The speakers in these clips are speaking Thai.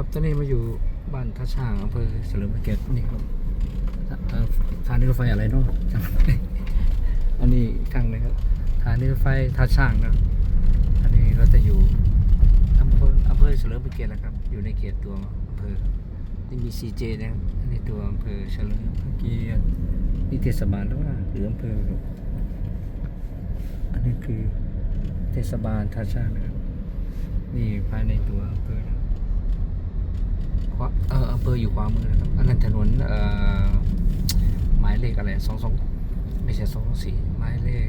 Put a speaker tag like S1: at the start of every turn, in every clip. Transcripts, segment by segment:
S1: ครับตอนนี้มาอยู่บ้านท่าช่างอำเภอเฉลิมพระเกียรตินี่ครับเอ่อสถานีรถไฟอะไรเนาะจำไม่ได้อันนี้ช่างเลยครับสถานีรถไฟท่าช่างนะครับอันนี้เราจะอยู่อำเภออำเภอเฉลิมพระเกียรติแหละครับ อยู่ในเขตตัวอำเภอนี่มีซีเจนะครับอันนี้ตัวอำเภอเฉลิมพระเกียรตินี่เทศบาลหรือว่าหรืออำเภออันนี้คือเทศบาลท่าช่างนะครับนี่ภายในตัวอำเภอนะ เอออำเภออยู่ขวามือนะครับอันนั้นถนนเอ่อหมายเลขอะไรสองสองไม่ใช่สองสองสี่หมายเลข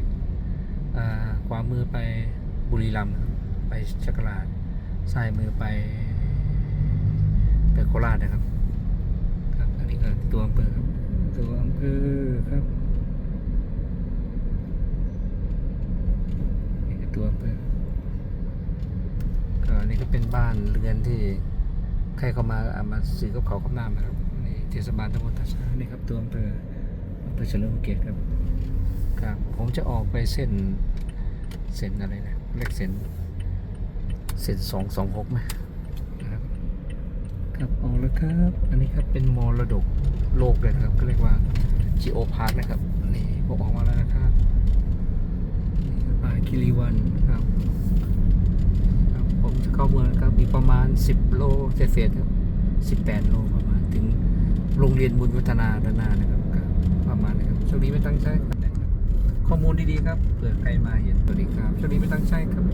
S1: เอ่อขวามือไปบุรีรัมย์นะครับไปชักราชซ้ายมือไปไปโคราชนะครับครับอันนี้ก็ตัวอำเภอครับตัวอำเภอครับนี่คือตัวอำเภอก็นี่ก็เป็นบ้านเรือนที่ ใครเข้ามาเอามาซื้อกับเขาวกับน้ำนะครับนี่เทศบาลตำบลตาชานี่ครับตัวอำเภออำเภอเฉลิมพระเกียรติครับครับ ผมจะออกไปเส้นเส้นอะไรนะเรียกเส้นเส้นสองสองหกไหมนะครับครับออกแล้วครับ อันนี้ครับเป็นมรดกโลกเลยนะครับก็เรียกว่าจีโอพาร์คนะครับนี่ผมออกมาแล้วนะครับนี่คือป่าคิริวันครับ ครับผมจะ เข้าเมืองครับอีกประมาณ 10 โลเศษๆครับ 18 โลประมาณถึงโรงเรียนบุญวัฒนาด้านหน้านะครับประมาณนะครับช่วงนี้ไม่ตั้งใจข้อมูลดีๆครับเผื่อใครมาเห็นสวัสดีครับช่วงนี้ไม่ตั้งใจครับ